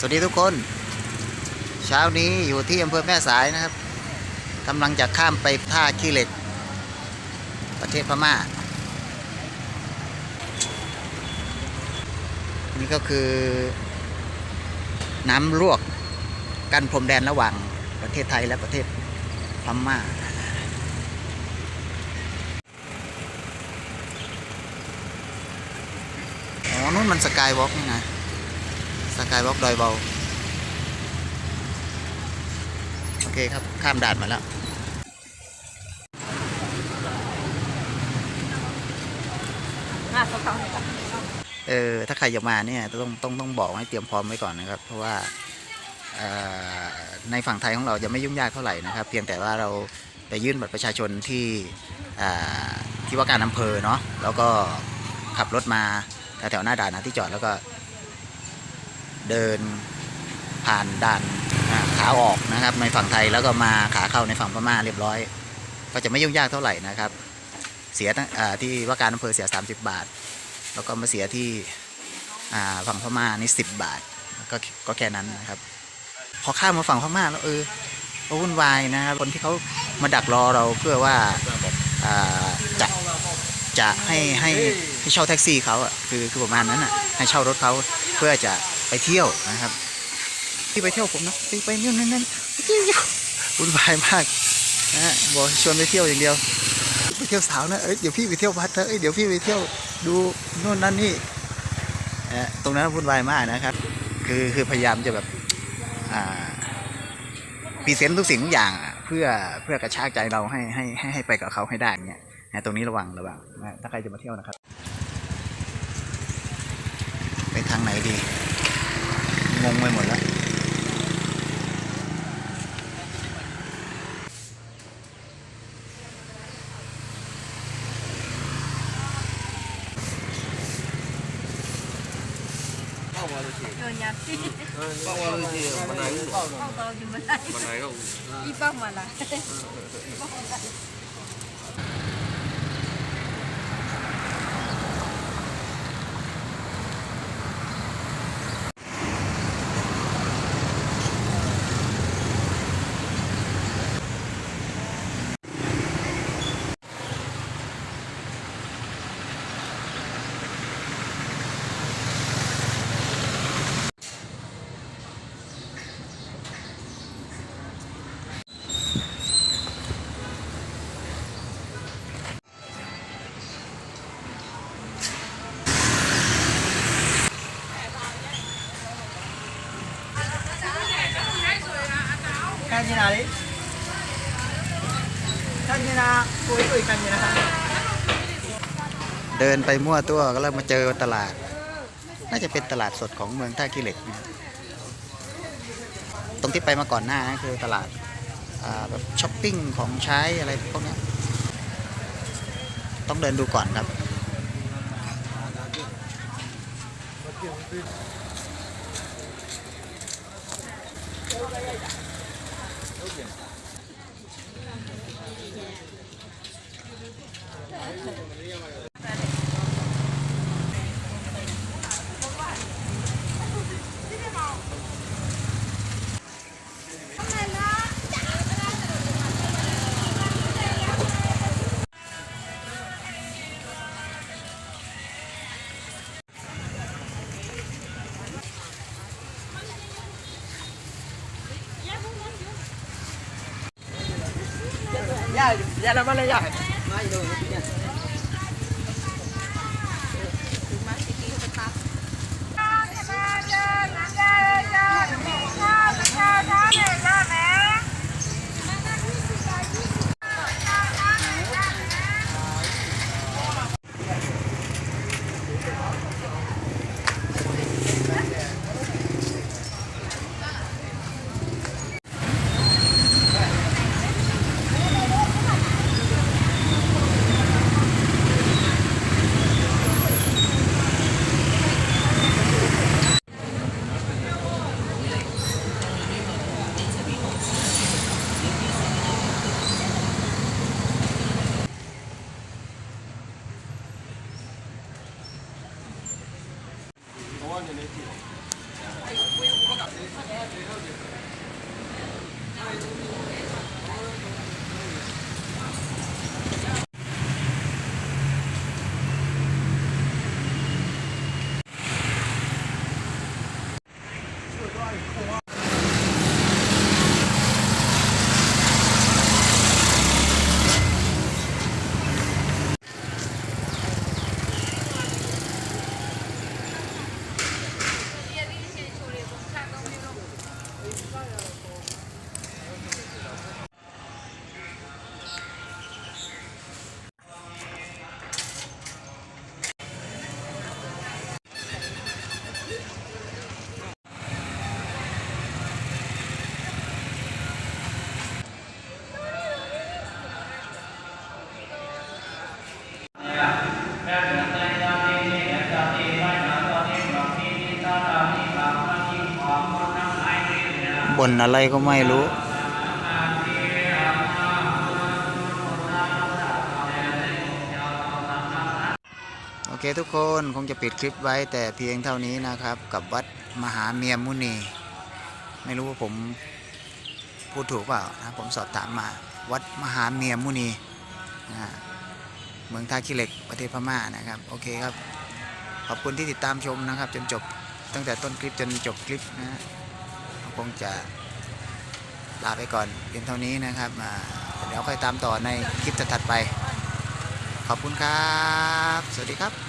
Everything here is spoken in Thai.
สวัสดีทุกคน เช้านี้อยู่ที่อำเภอแม่สายนะครับกำลังจะข้ามไปท่าขี้เหล็ก ประเทศพม่า นี่ก็คือ น้ำลวกกันพรมแดนระหว่างประเทศไทยและประเทศพม่าอ๋อนู่นมันสกายวอล์กนี่นะ สกายวอล์กดอยเบาโอเคครับ ข้ามด่านมาแล้วเขาเขาเนี่ยจ้ะเออ ถ้าใครจะมาเนี่ยต้องต้องต้องบอกให้เตรียมพร้อมไว้ก่อนนะครับ เพราะว่าเอ่อในฝั่งไทยของเราจะไม่ยุ่งยากเท่าไหร่นะครับ เพียงแต่ว่าเราไปยื่นบัตรประชาชนที่อ่าที่ว่าการอำเภอเนาะแล้วก็ขับรถมาแถวๆหน้าด่านหาที่จอดแล้วก็ เดินผ่านด่านขาออกนะครับ ในฝั่งไทยแล้วก็มาขาเข้าในฝั่งพม่าเรียบร้อย ก็จะไม่ยุ่งยากเท่าไหร่นะครับ เสียที่ว่าการอำเภอเสีย 30 บาท แล้วก็มาเสียที่ฝั่งพม่านี่สิบบาทก็ก็แค่นั้นนะครับพอข้ามมาฝั่งพม่าแล้วเออก็วุ่นวายนะครับคนที่เขามาดักรอเราเพื่อว่าอ่าจะจะให้ให้ให้เช่าแท็กซี่เขาอะคือคือประมาณนั้นอะให้เช่ารถเขาเพื่อจะ ไปเที่ยวนะครับ ที่ไปเที่ยวผมนะไปไปนู่นนั่นนั่นเที่ยววุ่นวายมากนะฮะบอกชวนไปเที่ยวอย่างเดียว ไปเที่ยวสาวนะเอ้ยเดี๋ยวพี่ไปเที่ยววัดนะเอ้ยเดี๋ยวพี่ไปเที่ยวดูโน่นนั่นนี่เอ่อตรงนั้นวุ่นวายมากนะครับ คือคือพยายามจะแบบอ่าพรีเซนต์ทุกสิ่งทุกอย่างเพื่อเพื่อกระชากใจเราให้ให้ให้ให้ไปกับเขาให้ได้เงี้ยนะตรงนี้ระวังระวังนะถ้าใครจะมาเที่ยวนะครับ ไปทางไหนดี งงไปหมดแล้วเดินยัง bao bao nhiêu tiền mà này เข้าเตาอยู่มาได้ mà này không อีป้ามาละ 看见哪里？看见啦，不会会看见啦。 เดินไปมั่วตัวก็แล้วมาเจอตลาด น่าจะเป็นตลาดสดของเมืองท่าขี้เหล็กนะครับตรงที่ไปมาก่อนหน้านะคือตลาดอ่าแบบช้อปปิ้งของใช้อะไรพวกเนี้ยต้องเดินดูก่อนครับ 都可以拿 Ya, ya la mala ya. Ay, no. บ่นอะไรก็ไม่รู้ โอเคทุกคนคงจะปิดคลิปไว้แต่เพียงเท่านี้นะครับ กับวัดมหาเมียมุนี ไม่รู้ว่าผมพูดถูกเปล่านะผมสอบถามมา วัดมหาเมียมุนีนะเมืองท่าขี้เหล็กประเทศพม่านะครับ โอเคครับ ขอบคุณที่ติดตามชมนะครับ จนจบตั้งแต่ต้นคลิปจนจบคลิปนะฮะ คงจะลาไปก่อนเพียงเท่านี้นะครับเดี๋ยวค่อยตามต่อในคลิปถัดไป ขอบคุณครับ สวัสดีครับ